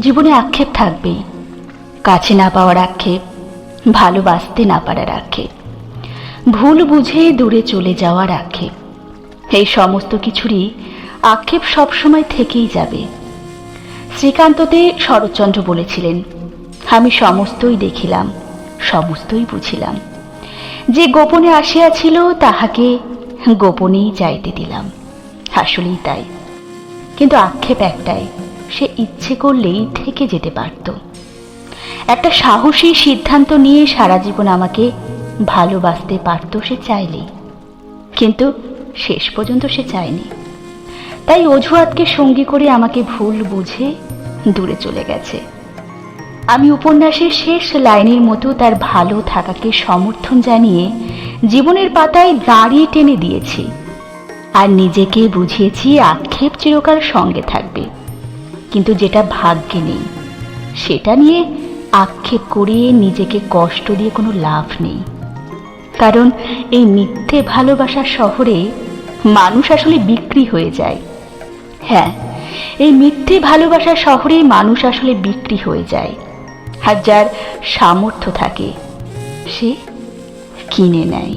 জীবনে আক্ষেপ থাকবেই কাছে না পাওয়ার আক্ষেপ, ভালোবাসতে না পারার আক্ষেপ, ভুল বুঝে দূরে চলে যাওয়ার আক্ষেপ। এই সমস্ত কিছুরই আক্ষেপ সবসময় থেকেই যাবে। শ্রীকান্ততে শরৎচন্দ্র বলেছিলেন, আমি সমস্তই দেখিলাম, সমস্তই বুঝিলাম। যে গোপনে আসিয়াছিল, তাহাকে গোপনেই যাইতে দিলাম। আসলেই তাই। কিন্তু আক্ষেপ একটাই সে ইচ্ছে করলেই থেকে যেতে পারত। একটা সাহসী সিদ্ধান্ত নিয়ে সারা জীবন আমাকে ভালোবাসতে পারত সে চাইলেই। কিন্তু শেষ পর্যন্ত সে চায়নি। তাই অজুহাতকে সঙ্গী করে আমাকে ভুল বুঝে দূরে চলে গেছে। আমি উপন্যাসের শেষ লাইনের মতো তার ভালো থাকাকে সমর্থন জানিয়ে জীবনের পাতায় দাঁড়িয়ে টেনে দিয়েছি। আর নিজেকে বুঝিয়েছি আক্ষেপ চিরকাল সঙ্গে থাকবে। কিন্তু যেটা ভাগ্যে নেই, সেটা নিয়ে আক্ষেপ করিয়ে নিজেকে কষ্ট দিয়ে কোনো লাভ নেই। কারণ এই মিথ্যে ভালোবাসার শহরে মানুষ আসলে বিক্রি হয়ে যায়। হ্যাঁ এই মিথ্যে ভালোবাসার শহরে মানুষ আসলে বিক্রি হয়ে যায়। আর যার সামর্থ্য থাকে, সে কিনে নেয়।